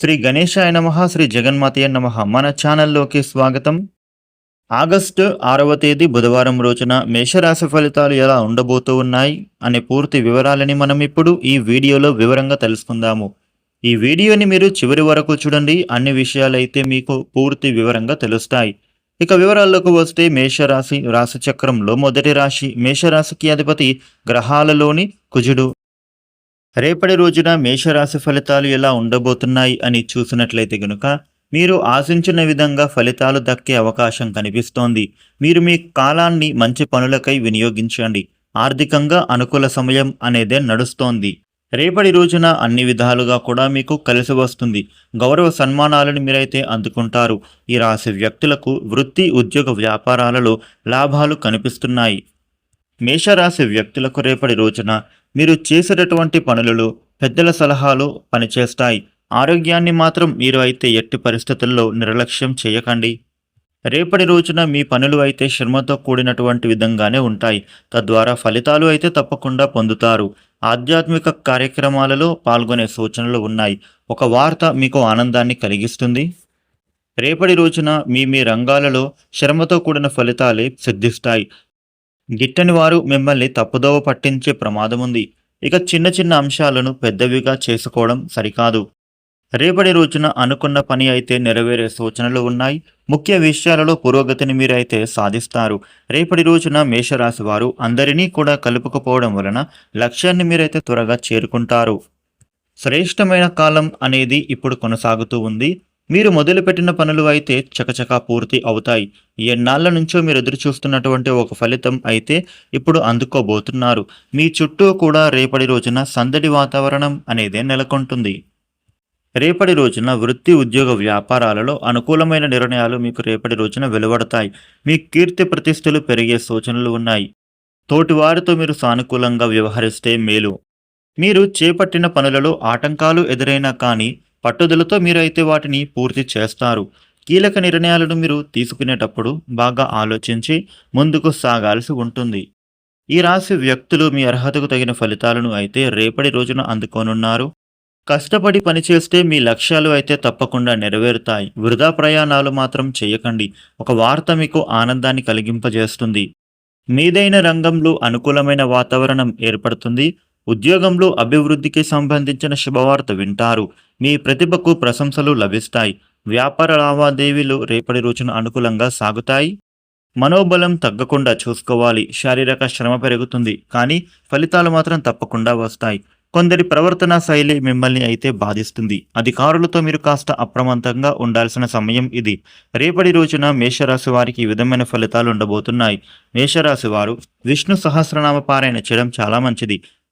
శ్రీ గణేశాయ నమ శ్రీ జగన్మాతయ నమ. మన ఛానల్లోకి స్వాగతం. ఆగస్టు ఆరవ తేదీ బుధవారం రోజున మేషరాశి ఫలితాలు ఎలా ఉండబోతూ ఉన్నాయి అనే పూర్తి వివరాలని మనం ఇప్పుడు ఈ వీడియోలో వివరంగా తెలుసుకుందాము. ఈ వీడియోని మీరు చివరి వరకు చూడండి అన్ని విషయాలైతే మీకు పూర్తి వివరంగా తెలుస్తాయి. ఇక వివరాల్లోకి వస్తే మేషరాశి రాశిచక్రంలో మొదటి రాశి. మేషరాశికి అధిపతి గ్రహాలలోని కుజుడు. రేపటి రోజున మేషరాశి ఫలితాలు ఎలా ఉండబోతున్నాయి అని చూసినట్లయితే గనుక మీరు ఆశించిన విధంగా ఫలితాలు దక్కే అవకాశం కనిపిస్తోంది. మీరు మీ కాలాన్ని మంచి పనులకై వినియోగించండి. ఆర్థికంగా అనుకూల సమయం అనేదే నడుస్తోంది. రేపటి రోజున అన్ని విధాలుగా కూడా మీకు కలిసి వస్తుంది. గౌరవ సన్మానాలను మీరైతే అందుకుంటారు. ఈ రాశి వ్యక్తులకు వృత్తి ఉద్యోగ వ్యాపారాలలో లాభాలు కనిపిస్తున్నాయి. మేషరాశి వ్యక్తులకు రేపటి రోజున మీరు చేసేటటువంటి పనులలో పెద్దల సలహాలు పనిచేస్తాయి. ఆరోగ్యాన్ని మాత్రం మీరు అయితే ఎట్టి పరిస్థితుల్లో నిర్లక్ష్యం చేయకండి. రేపటి రోజున మీ పనులు అయితే శ్రమతో కూడినటువంటి విధంగానే ఉంటాయి. తద్వారా ఫలితాలు అయితే తప్పకుండా పొందుతారు. ఆధ్యాత్మిక కార్యక్రమాలలో పాల్గొనే సూచనలు ఉన్నాయి. ఒక వార్త మీకు ఆనందాన్ని కలిగిస్తుంది. రేపటి రోజున మీ మీ రంగాలలో శ్రమతో కూడిన ఫలితాలే సిద్ధిస్తాయి. గిట్టని వారు మిమ్మల్ని తప్పుదోవ పట్టించే ప్రమాదం ఉంది. ఇక చిన్న చిన్న అంశాలను పెద్దవిగా చేసుకోవడం సరికాదు. రేపటి రోజున అనుకున్న పని అయితే నెరవేరే సూచనలు ఉన్నాయి. ముఖ్య విషయాలలో పురోగతిని మీరైతే సాధిస్తారు. రేపటి రోజున మేషరాశి వారు అందరినీ కూడా కలుపుకపోవడం వలన లక్ష్యాన్ని మీరైతే త్వరగా చేరుకుంటారు. శ్రేష్టమైన కాలం అనేది ఇప్పుడు కొనసాగుతూ ఉంది. మీరు మొదలుపెట్టిన పనులు అయితే చకచకా పూర్తి అవుతాయి. ఎన్నాళ్ళ నుంచో మీరు ఎదురు చూస్తున్నటువంటి ఒక ఫలితం అయితే ఇప్పుడు అందుకోబోతున్నారు. మీ చుట్టూ కూడా రేపటి రోజున సందడి వాతావరణం అనేదే నెలకొంటుంది. రేపటి రోజున వృత్తి ఉద్యోగ వ్యాపారాలలో అనుకూలమైన నిర్ణయాలు మీకు రేపటి రోజున వెలువడతాయి. మీ కీర్తి ప్రతిష్టలు పెరిగే సూచనలు ఉన్నాయి. తోటివారితో మీరు సానుకూలంగా వ్యవహరిస్తే మేలు. మీరు చేపట్టిన పనులలో ఆటంకాలు ఎదురైనా కానీ పట్టుదలతో మీరు అయితే వాటిని పూర్తి చేస్తారు. కీలక నిర్ణయాలను మీరు తీసుకునేటప్పుడు బాగా ఆలోచించి ముందుకు సాగాల్సి ఉంటుంది. ఈ రాశి వ్యక్తులు మీ అర్హతకు తగిన ఫలితాలను అయితే రేపటి రోజున అందుకోనున్నారు. కష్టపడి పనిచేస్తే మీ లక్ష్యాలు అయితే తప్పకుండా నెరవేరుతాయి. వృధా ప్రయాణాలు మాత్రం చేయకండి. ఒక వార్త మీకు ఆనందాన్ని కలిగింపజేస్తుంది. మీదైన రంగంలో అనుకూలమైన వాతావరణం ఏర్పడుతుంది. ఉద్యోగంలో అభివృద్ధికి సంబంధించిన శుభవార్త వింటారు. మీ ప్రతిభకు ప్రశంసలు లభిస్తాయి. వ్యాపార లావాదేవీలు రేపటి రోజున అనుకూలంగా సాగుతాయి. మనోబలం తగ్గకుండా చూసుకోవాలి. శారీరక శ్రమ పెరుగుతుంది. కానీ ఫలితాలు మాత్రం తప్పకుండా వస్తాయి. కొందరి ప్రవర్తన శైలి మిమ్మల్ని అయితే బాధిస్తుంది. అధికారులతో మీరు కాస్త అప్రమత్తంగా ఉండాల్సిన సమయం ఇది. రేపటి రోజున మేషరాశి వారికి ఈ విధమైన ఫలితాలు ఉండబోతున్నాయి. మేషరాశి వారు విష్ణు సహస్రనామ పారాయణ చేయడం చాలా మంచిది.